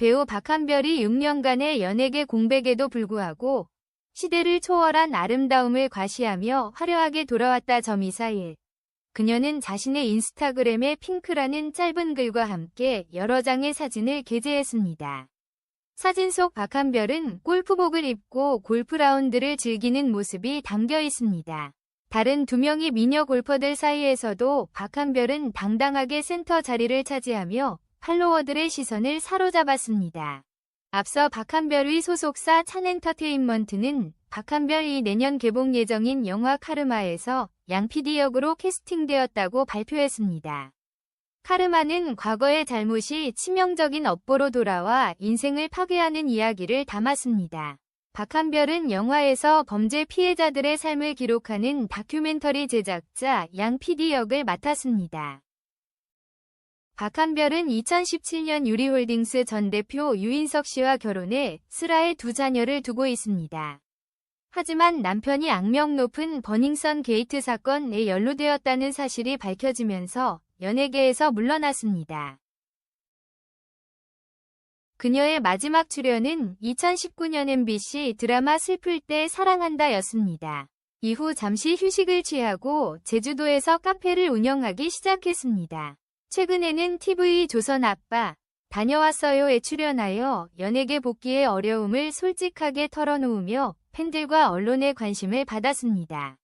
배우 박한별이 6년간의 연예계 공백에도 불구하고 시대를 초월한 아름다움을 과시하며 화려하게 돌아왔다 점이 사일. 그녀는 자신의 인스타그램에 핑크라는 짧은 글과 함께 여러 장의 사진을 게재했습니다. 사진 속 박한별은 골프복을 입고 골프 라운드를 즐기는 모습이 담겨 있습니다. 다른 두 명의 미녀 골퍼들 사이에서도 박한별은 당당하게 센터 자리를 차지하며 팔로워들의 시선을 사로잡았습니다. 앞서 박한별의 소속사 찬엔터테인먼트는 박한별이 내년 개봉 예정인 영화 카르마에서 양PD 역으로 캐스팅되었다고 발표했습니다. 카르마는 과거의 잘못이 치명적인 업보로 돌아와 인생을 파괴하는 이야기를 담았습니다. 박한별은 영화에서 범죄 피해자들의 삶을 기록하는 다큐멘터리 제작자 양 PD 역을 맡았습니다. 박한별은 2017년 유리홀딩스 전 대표 유인석 씨와 결혼해 슬하에 두 자녀를 두고 있습니다. 하지만 남편이 악명 높은 버닝썬 게이트 사건에 연루되었다는 사실이 밝혀지면서 연예계에서 물러났습니다. 그녀의 마지막 출연은 2019년 MBC 드라마 슬플 때 사랑한다 였습니다. 이후 잠시 휴식을 취하고 제주도에서 카페를 운영하기 시작했습니다. 최근에는 TV 조선 아빠 다녀왔어요에 출연하여 연예계 복귀의 어려움을 솔직하게 털어놓으며 팬들과 언론의 관심을 받았습니다.